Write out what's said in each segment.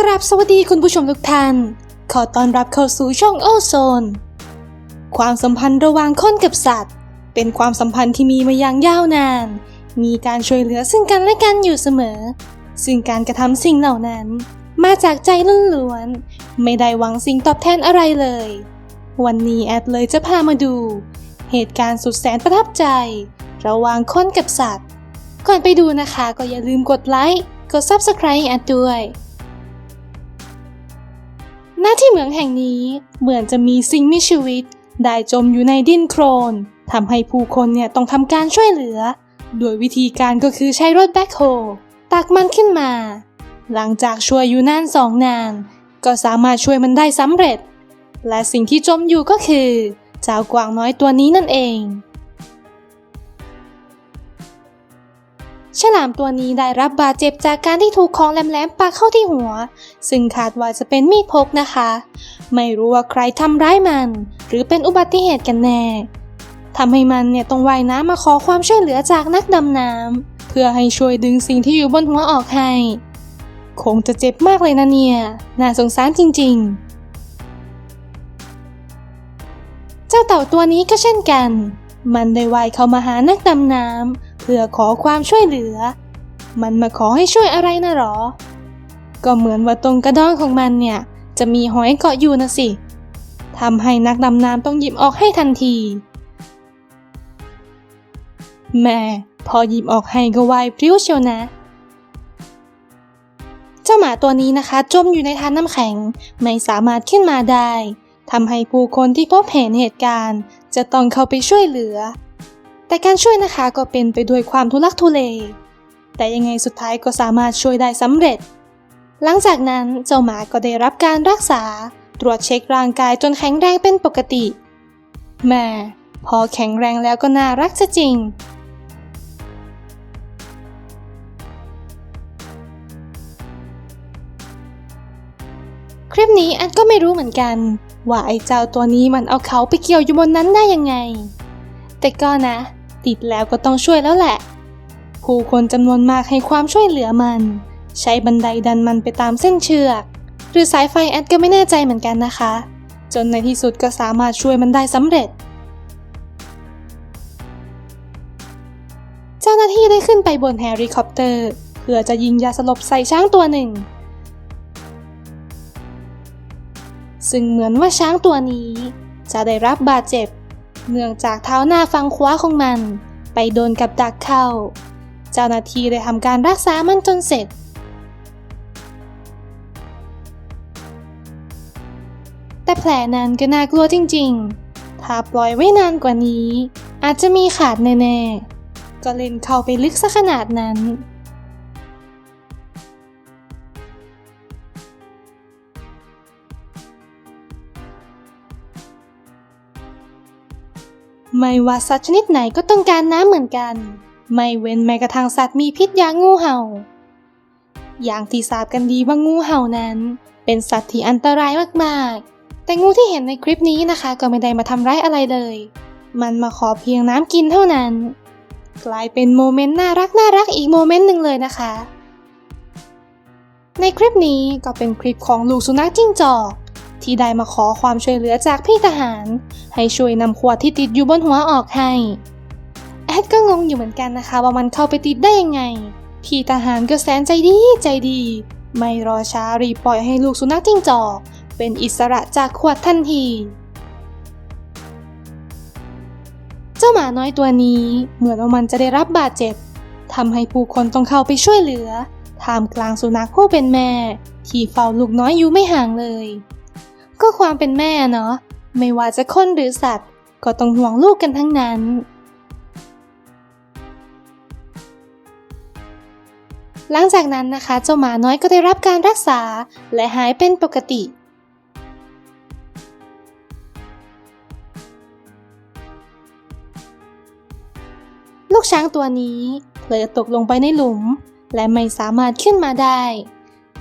กราบสวัสดีคุณผู้ชมทุกท่าน ขอต้อนรับเข้าสู่ช่องโอโซน ความสัมพันธ์ระหว่างคนกับสัตว์ เป็นความสัมพันธ์ที่มีมาอย่างยาวนาน มีการช่วยเหลือซึ่งกันและกันอยู่เสมอ ซึ่งการกระทำสิ่งเหล่านั้น มาจากใจล้วนๆ ไม่ได้หวังสิ่งตอบแทนอะไรเลย วันนี้แอดเลยจะพามาดู เหตุการณ์สุดแสนประทับใจ ระหว่างคนกับสัตว์ ก่อนไปดูนะคะก็อย่าลืมกดไลค์ กด Subscribe แอดด้วย ณที่เหมืองแห่งนี้เหมือนจะมีสิ่งมีชีวิต ได้จมอยู่ในดินโครนทำให้ผู้คนเนี่ยต้องทำการช่วยเหลือ โดยวิธีการก็คือใช้รถแบ็คโฮตักมันขึ้นมา หลังจากช่วยอยู่นานสองนาน ก็สามารถช่วยมันได้สำเร็จ และสิ่งที่จมอยู่ก็คือเจ้ากวางน้อยตัวนี้นั่นเอง ฉลามตัวนี้ได้รับบาดเจ็บจากการที่ถูกของแหลมๆปาเข้าที่หัว ซึ่งคาดว่าจะเป็นมีดพกนะคะ ไม่รู้ว่าใครทำร้ายมัน หรือเป็นอุบัติเหตุกันแน่ทำให้มันเนี่ยต้องว่ายน้ำมาขอความช่วยเหลือจากนักดำน้ำเพื่อให้ช่วยดึงสิ่งที่อยู่บนหัวออกให้ คงจะเจ็บมากเลยนะเนี่ย น่าสงสารจริง ๆ เจ้าเต่าตัวนี้ก็เช่นกัน มันได้ว่ายเข้ามาหานักดำน้ำ เพื่อขอความช่วยเหลือ มันมาขอให้ช่วยอะไรนะหรอ ก็เหมือนว่าตรงกระดองของมันเนี่ย จะมีหอยเกาะอยู่นะสิทำให้นักดำน้ำต้องหยิบออกให้ทันที แม่พอหยิบออกให้ก็วายพริ้วเชียวนะ เจ้าหมาตัวนี้นะคะ จมอยู่ในทานน้ำแข็ง ไม่สามารถขึ้นมาได้ทำให้ผู้คนที่พบเห็นเหตุการณ์ จะต้องเข้าไปช่วยเหลือ แต่การช่วยนะคะก็เป็นไปด้วยความทุลักทุเล แต่ยังไงสุดท้ายก็สามารถช่วยได้สำเร็จ หลังจากนั้นเจ้าหมาก็ได้รับการรักษา ตรวจเช็คร่างกายจนแข็งแรงเป็นปกติ แม่พอแข็งแรงแล้วก็น่ารักจะจริงคลิปนี้อันก็ไม่รู้เหมือนกัน ว่าไอ้เจ้าตัวนี้มันเอาเขาไปเกี่ยวอยู่บนนั้นได้ยังไง แต่ก็นะ ติดแล้วก็ต้องช่วยแล้วแหละ ผู้คนจำนวนมากให้ความช่วยเหลือมัน ใช้บันไดดันมันไปตามเส้นเชือก หรือสายไฟแอดก็ไม่แน่ใจเหมือนกันนะคะ จนในที่สุดก็สามารถช่วยมันได้สำเร็จ เจ้าหน้าที่ได้ขึ้นไปบนเฮลิคอปเตอร์เพื่อจะยิงยาสลบใส่ช้างตัวหนึ่ง ซึ่งเหมือนว่าช้างตัวนี้จะได้รับบาดเจ็บ เนื่องจากเท้าหน้าฝั่งขวาของมัน ไปโดนกับดักเข้า เจ้าหน้าที่ได้ทำการรักษามันจนเสร็จ แต่แผลนั้นก็น่ากลัวจริงๆ ถ้าปล่อยไว้นานกว่านี้ อาจจะมีขาดแน่ๆ ก็เล่นเข้าไปลึกซะขนาดนั้น ไม่ว่าสัตว์ชนิดไหนก็ต้องการน้ำเหมือนกัน ไม่เว้นแม้กระทั่งสัตว์มีพิษอย่างงูเห่า อย่างที่ทราบกันดีว่างูเห่านั้น เป็นสัตว์ที่อันตรายมากๆ แต่งูที่เห็นในคลิปนี้นะคะ ก็ไม่ได้มาทำร้ายอะไรเลย มันมาขอเพียงน้ำกินเท่านั้น กลายเป็นโมเมนต์น่ารักน่ารักอีกโมเมนต์หนึ่งเลยนะคะ ในคลิปนี้ก็เป็นคลิปของลูกสุนัขจิ้งจอก ที่ได้มาขอความช่วยเหลือจากพี่ทหาร ให้ช่วยนำขวดที่ติดอยู่บนหัวออกให้ แอดก็งงอยู่เหมือนกันนะคะว่ามันเข้าไปติดได้ยังไง พี่ทหารก็แสนใจดีใจดี ไม่รอช้ารีบปล่อยให้ลูกสุนัขจิ้งจอก เป็นอิสระจากขวดทันทีเจ้าหมาน้อยตัวนี้เหมือนว่ามันจะได้รับบาดเจ็บทำให้ผู้คนต้องเข้าไปช่วยเหลือท่ามกลางสุนัขผู้เป็นแม่ ที่เฝ้าลูกน้อยอยู่ไม่ห่างเลย ก็ความเป็นแม่เนาะ ไม่ว่าจะคนหรือสัตว์ ก็ต้องห่วงลูกกันทั้งนั้น หลังจากนั้นนะคะ เจ้าหมาน้อยก็ได้รับการรักษา และหายเป็นปกติลูกช้างตัวนี้เผลอตกลงไปในหลุม และไม่สามารถขึ้นมาได้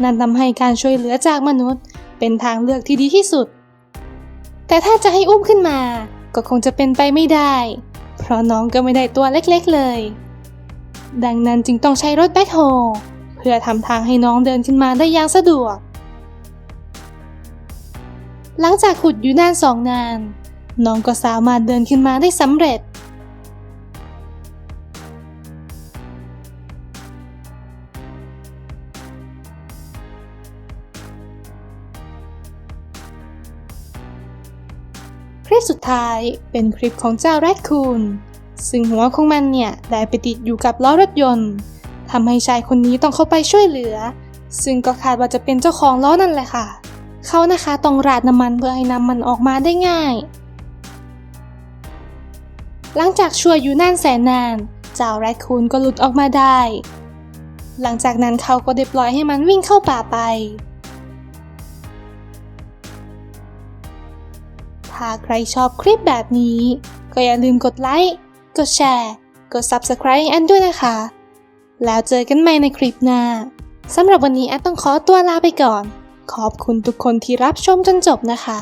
นั่นทำให้การช่วยเหลือจากมนุษย์ เป็นทางเลือกที่ดีที่สุด แต่ถ้าจะให้อุ้มขึ้นมา ก็คงจะเป็นไปไม่ได้ เพราะน้องก็ไม่ได้ตัวเล็กๆเลย ดังนั้นจึงต้องใช้รถแบ็คโฮเพื่อทำทางให้น้องเดินขึ้นมาได้อย่างสะดวก หลังจากขุดอยู่นานสองนาน น้องก็สามารถเดินขึ้นมาได้สำเร็จ ลิปสุดท้ายเป็นคลิปของเจ้าแรดคูนซึ่งหัวของมันเนี่ยได้ไปติดอยู่กับล้อรถยนต์ทำให้ชายคนนี้ต้องเข้าไปช่วยเหลือ ซึ่งก็คาดว่าจะเป็นเจ้าของล้อนั่นแหละค่ะ เขานะคะต้องราดน้ำมันเพื่อให้นำมันออกมาได้ง่าย หลังจากช่วยอยู่นานแสนนาน เจ้าแรดคูนก็หลุดออกมาได้ หลังจากนั้นเขาก็ได้ปล่อยให้มันวิ่งเข้าป่าไป หากใครชอบคลิปแบบนี้ ก็อย่าลืมกดไลค์ กดแชร์ กด Subscribe อันด้วยนะคะ แล้วเจอกันใหม่ในคลิปหน้าสำหรับวันนี้แอดต้องขอตัวลาไปก่อน ขอบคุณทุกคนที่รับชมจนจบนะคะ